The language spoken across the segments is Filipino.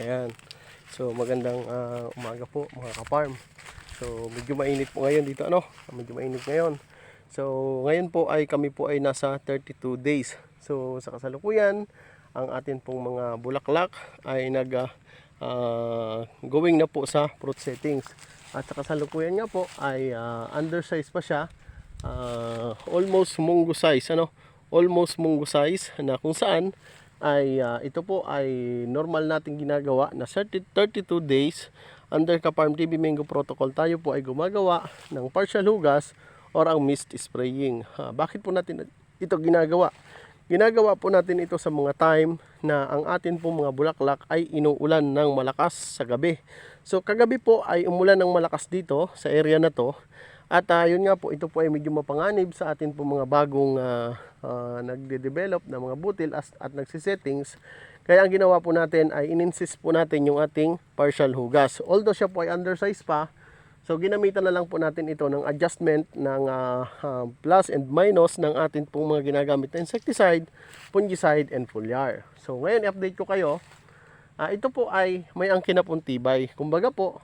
Ayan. So magandang ah, umaga po mga ka-farm. So medyo mainit po ngayon dito ano. Medyo mainit ngayon. So ngayon po ay kami po ay nasa 32 days. So sa kasalukuyan, ang atin pong mga bulaklak ay nag ah, going na po sa fruit settings. At sa kasalukuyan nga po ay ah, undersize pa siya. Ah, almost mungo size ano. Almost mungo size na kung saan ay ah, ito po ay normal nating ginagawa na 30, 32 days under Kaparm TV Mango Protocol tayo po ay gumagawa ng partial hugas or ang mist spraying. Ah, bakit po natin ito ginagawa? Ginagawa po natin ito sa mga time na ang atin po mga bulaklak ay inuulan ng malakas sa gabi. So kagabi po ay umulan ng malakas dito sa area na to. At ah, yun nga po, ito po ay medyo mapanganib sa atin po mga bagong ah, ah, nagde-develop na mga butil as, at nagsisettings. Kaya ang ginawa po natin ay ininsist po natin yung ating partial hugas. Although siya po ay undersize pa, so ginamitan na lang po natin ito ng adjustment ng ah, ah, plus and minus ng atin pong mga ginagamit na insecticide, fungicide, and foliar. So ngayon, i-update ko kayo. Ah, ito po ay may angkin na pong tibay. Kumbaga po,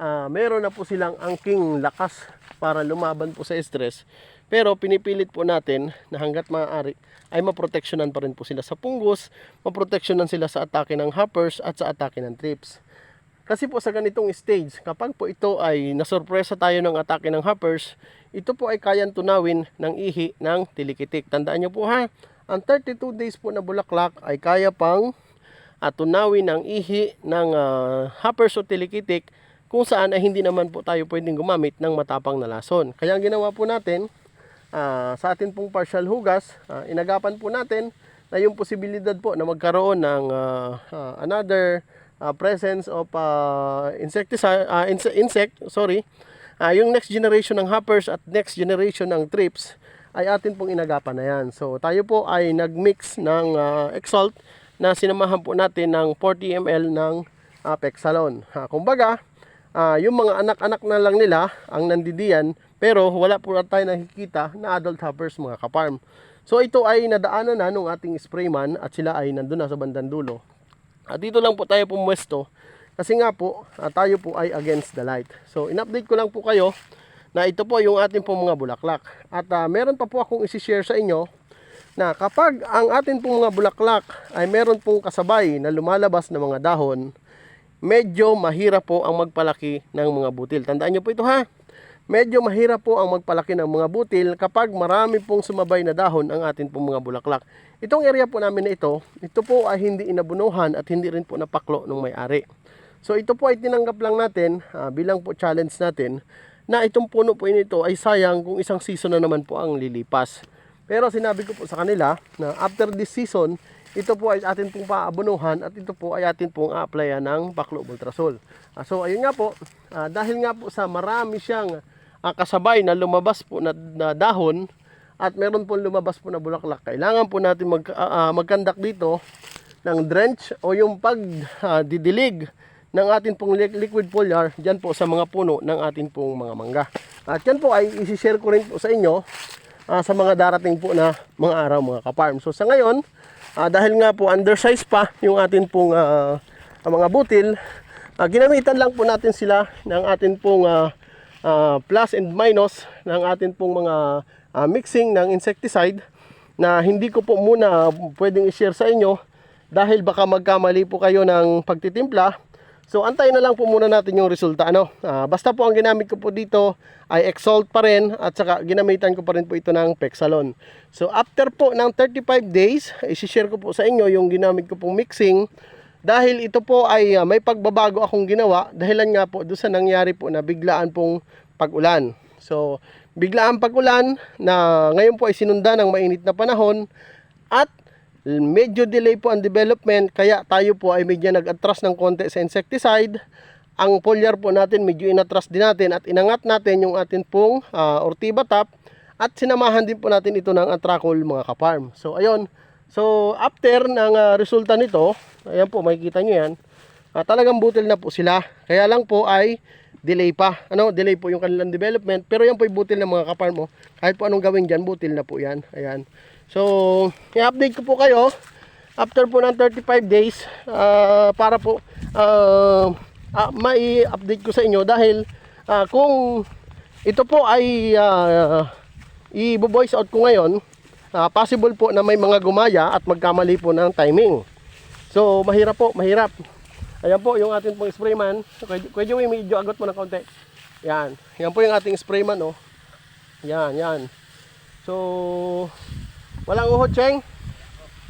ah, meron na po silang angking lakas para lumaban po sa stress. Pero pinipilit po natin na hanggat maaari ay maproteksyonan pa rin po sila sa punggos, maproteksyonan sila sa atake ng hoppers at sa atake ng trips. Kasi po sa ganitong stage, kapag po ito ay nasurpresa tayo ng atake ng hoppers, ito po ay kayang tunawin ng ihi ng tilikitik. Tandaan nyo po ha, ang 32 days po na bulaklak ay kaya pang at tunawin ang ihi ng ah, hoppers o tilikitik kung saan ay hindi naman po tayo pwedeng gumamit ng matapang na lason. Kaya ang ginawa po natin ah, sa atin pong partial hugas, ah, inagapan po natin na yung posibilidad po na magkaroon ng ah, ah, another ah, presence of ah, insecticide, ah, inse- insect, sorry, Ah, yung next generation ng hoppers at next generation ng trips ay atin pong inagapan na yan. So tayo po ay nagmix ng ah, Exalt na sinamahan po natin ng 40 ml ng uh, Pexalon. Ha, kumbaga, ah, yung mga anak-anak na lang nila ang nandidiyan pero wala po tayo nakikita na adult hoppers mga kaparm. So ito ay nadaanan na nung ating sprayman at sila ay nandun na sa bandang dulo. At dito lang po tayo pumwesto kasi nga po, ah, tayo po ay against the light. So, in-update ko lang po kayo na ito po yung ating pong mga bulaklak. At ah, meron pa po akong isi-share sa inyo na kapag ang ating pong mga bulaklak ay meron pong kasabay na lumalabas na mga dahon, medyo mahirap po ang magpalaki ng mga butil. Tandaan nyo po ito ha. Medyo mahirap po ang magpalaki ng mga butil kapag marami pong sumabay na dahon ang ating pong mga bulaklak. Itong area po namin na ito, ito po ay hindi inabunuhan at hindi rin po napaklo ng may-ari. So ito po ay tinanggap lang natin ah, bilang po challenge natin na itong puno po ito ay sayang kung isang season na naman po ang lilipas. Pero sinabi ko po sa kanila na after this season, ito po ay atin pong paabunuhan at ito po ay atin pong a-applyan ng Baclo Ultrasol. Ah, so ayun nga po, ah, dahil nga po sa marami siyang ah, kasabay na lumabas po na, na dahon at meron po lumabas po na bulaklak, kailangan po natin mag, ah, ah, mag-conduct dito ng drench o yung pagdidilig ng atin pong li- liquid foliar dyan po sa mga puno ng atin pong mga mangga. At yan po ay isi-share ko rin po sa inyo ah, sa mga darating po na mga araw mga kaparm. So sa ngayon, ah, dahil nga po undersize pa yung atin pong ah, mga butil, ah, ginamitan lang po natin sila ng atin pong ah, ah, plus and minus ng atin pong mga ah, mixing ng insecticide na hindi ko po muna pwedeng i-share sa inyo dahil baka magkamali po kayo ng pagtitimpla. So antayin na lang po muna natin yung resulta ano. Ah, basta po ang ginamit ko po dito ay Exalt pa rin at saka ginamitan ko pa rin po ito ng Pexalon. So after po ng 35 days, i-share ko po sa inyo yung ginamit ko pong mixing dahil ito po ay ah, may pagbabago akong ginawa dahilan nga po doon sa nangyari po na biglaan pong pag-ulan. So biglaan pag-ulan na ngayon po ay sinunda ng mainit na panahon at medyo delay po ang development kaya tayo po ay medyo nag-atras ng konti sa insecticide. Ang foliar po natin medyo inatras din natin at inangat natin yung atin pong ah, Ortiba top at sinamahan din po natin ito ng Atracol mga kaparm. So ayun. So after ng ah, resulta nito ayan po makikita nyo yan ah, talagang butil na po sila. Kaya lang po ay delay pa. Ano delay po yung kanilang development. Pero yan po ay butil ng mga kaparm mo. Kahit po anong gawin dyan butil na po yan. Ayan. So, i-update ko po kayo after po ng 35 days ah, para po ah, ah, mai-update ko sa inyo. Dahil ah, kung ito po ay ah, i-voice out ko ngayon, ah, possible po na may mga gumaya at magkamali po ng timing. So, mahirap po, mahirap. Ayan po yung ating pong sprayman. Kuya Joey, medyo agot mo ng konti. Yan. Yan po yung ating sprayman, oh. Yan, yan. So, walang uhod, Cheng?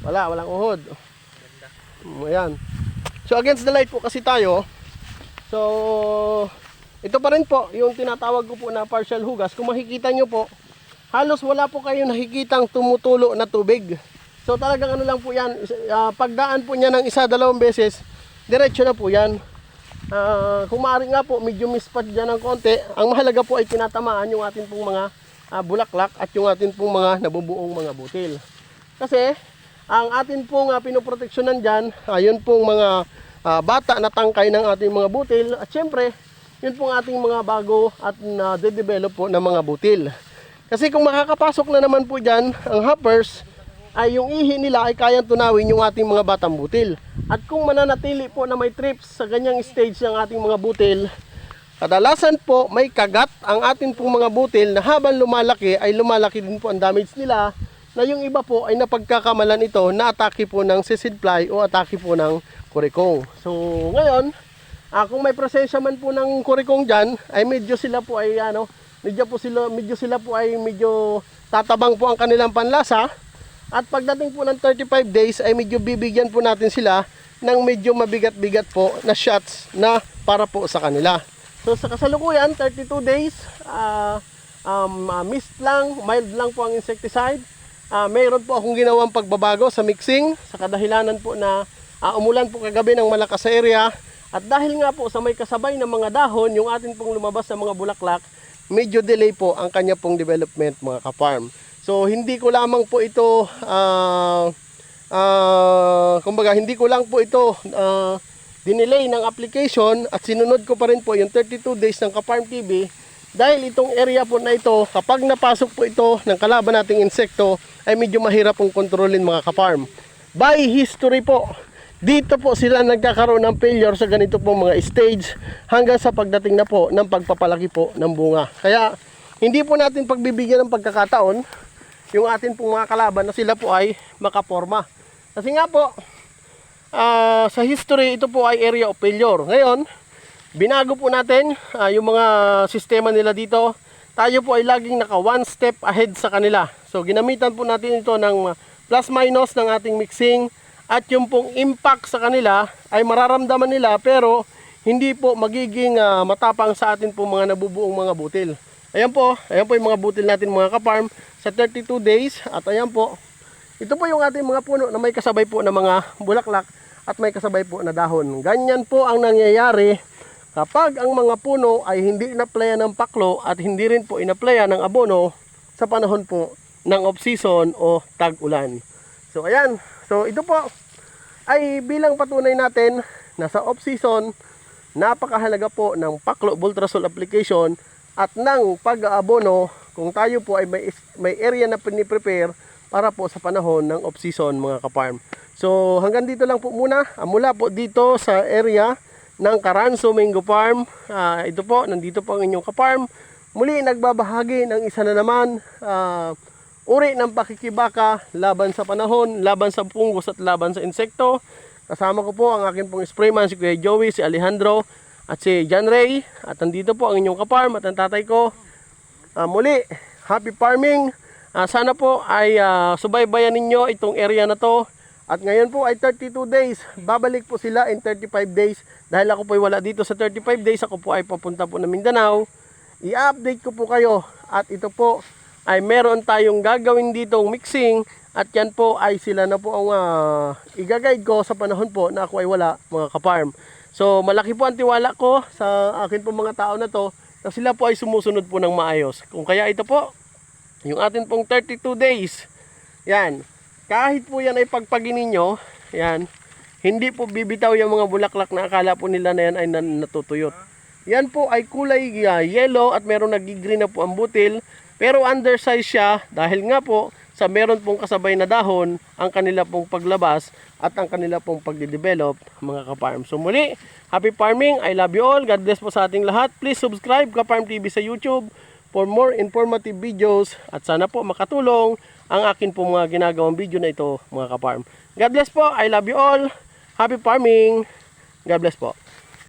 Wala, walang uhod. Mm, Ayan. So, against the light po kasi tayo. So, ito pa rin po, yung tinatawag ko po na partial hugas. Kung makikita nyo po, halos wala po kayo nakikitang tumutulo na tubig. So talagang ano lang po yan, ah, pagdaan po niya ng isa, dalawang beses, diretso na po yan. Ah, kung maaari nga po, medyo mispad dyan ng konti. Ang mahalaga po ay tinatamaan yung ating pong mga ah, bulaklak at yung ating pong mga nabubuong mga butil. Kasi, ang atin pong uh, pinoproteksyonan dyan, ayun pong mga ah, bata na tangkay ng ating mga butil. At syempre, yun pong ating mga bago at na-develop po ng mga butil. Kasi kung makakapasok na naman po dyan, ang hoppers, ay yung ihi nila ay kayang tunawin yung ating mga batang butil. At kung mananatili po na may trips sa ganyang stage ng ating mga butil, kadalasan po may kagat ang ating pong mga butil na habang lumalaki ay lumalaki din po ang damage nila na yung iba po ay napagkakamalan ito na atake po ng seed fly o atake po ng kurikong. So ngayon, ah, kung may presensya man po ng kurikong dyan, ay medyo sila po ay ano, medyo po sila, medyo sila po ay medyo tatabang po ang kanilang panlasa. At pagdating po ng 35 days ay medyo bibigyan po natin sila ng medyo mabigat-bigat po na shots na para po sa kanila. So sa kasalukuyan, 32 days, ah, um, ah, mist lang, mild lang po ang insecticide. Ah, mayroon po akong ginawang pagbabago sa mixing sa kadahilanan po na ah, umulan po kagabi ng malakas sa area. At dahil nga po sa may kasabay ng mga dahon, yung atin pong lumabas sa mga bulaklak, medyo delay po ang kanya pong development mga ka-farm. So hindi ko lamang po ito ah ah, kumbaga hindi ko lang po ito ah, dinelay ng application at sinunod ko pa rin po yung 32 days ng Ka-Farm TV dahil itong area po na ito kapag napasok po ito ng kalaban nating insekto ay medyo mahirap pong kontrolin mga ka-farm. By history po, dito po sila nagkakaroon ng failure sa ganito pong mga stage hanggang sa pagdating na po ng pagpapalaki po ng bunga. Kaya hindi po natin pagbibigyan ng pagkakataon yung atin pong mga kalaban na sila po ay makaporma. Kasi nga po, ah, sa history ito po ay area of failure. Ngayon, binago po natin ah, yung mga sistema nila dito. Tayo po ay laging naka one step ahead sa kanila. So ginamitan po natin ito ng plus minus ng ating mixing at yung pong impact sa kanila ay mararamdaman nila pero hindi po magiging ah, matapang sa atin po mga nabubuong mga butil. Ayan po, ayan po yung mga butil natin mga ka-farm sa 32 days at ayan po. Ito po yung ating mga puno na may kasabay po na mga bulaklak at may kasabay po na dahon. Ganyan po ang nangyayari kapag ang mga puno ay hindi inaplaya ng paklo at hindi rin po inaplaya ng abono sa panahon po ng off-season o tag-ulan. So ayan, so ito po ay bilang patunay natin na sa off-season napakahalaga po ng paklo Bultrasol application at ng pag-aabono kung tayo po ay may, may area na piniprepare para po sa panahon ng off-season mga ka-farm. So hanggang dito lang po muna. Ah, mula po dito sa area ng Caranzo Mango Farm. Ah, ito po, nandito po ang inyong ka-farm. Muli nagbabahagi ng isa na naman ah, uri ng pakikibaka laban sa panahon, laban sa punggos at laban sa insekto. Kasama ko po ang aking pong sprayman si Kuya Joey, si Alejandro at si John Ray. At nandito po ang inyong ka-farm at ang tatay ko. Ah, muli, happy farming. Ah, sana po ay ah, subaybayan ninyo itong area na to. At ngayon po ay 32 days. Babalik po sila in 35 days. Dahil ako po ay wala dito sa 35 days, ako po ay papunta po ng Mindanao. I-update ko po kayo. At ito po ay meron tayong gagawin ditong mixing. At yan po ay sila na po ang ah, iga-guide ko sa panahon po na ako ay wala mga ka-farm. So malaki po ang tiwala ko sa akin po mga tao na to na sila po ay sumusunod po ng maayos. Kung kaya ito po, yung atin pong 32 days, yan, kahit po yan ay pagpagin ninyo, yan, hindi po bibitaw yung mga bulaklak na akala po nila na yan ay natutuyot. Yan po ay kulay ah, yellow at meron nag-green na po ang butil, pero undersize siya dahil nga po sa meron pong kasabay na dahon ang kanila pong paglabas at ang kanila pong pagde-develop mga ka-farm. So muli, happy farming. I love you all. God bless po sa ating lahat. Please subscribe ka-farm TV sa YouTube for more informative videos at sana po makatulong ang akin po mga ginagawang video na ito mga ka-farm. God bless po. I love you all. Happy farming. God bless po.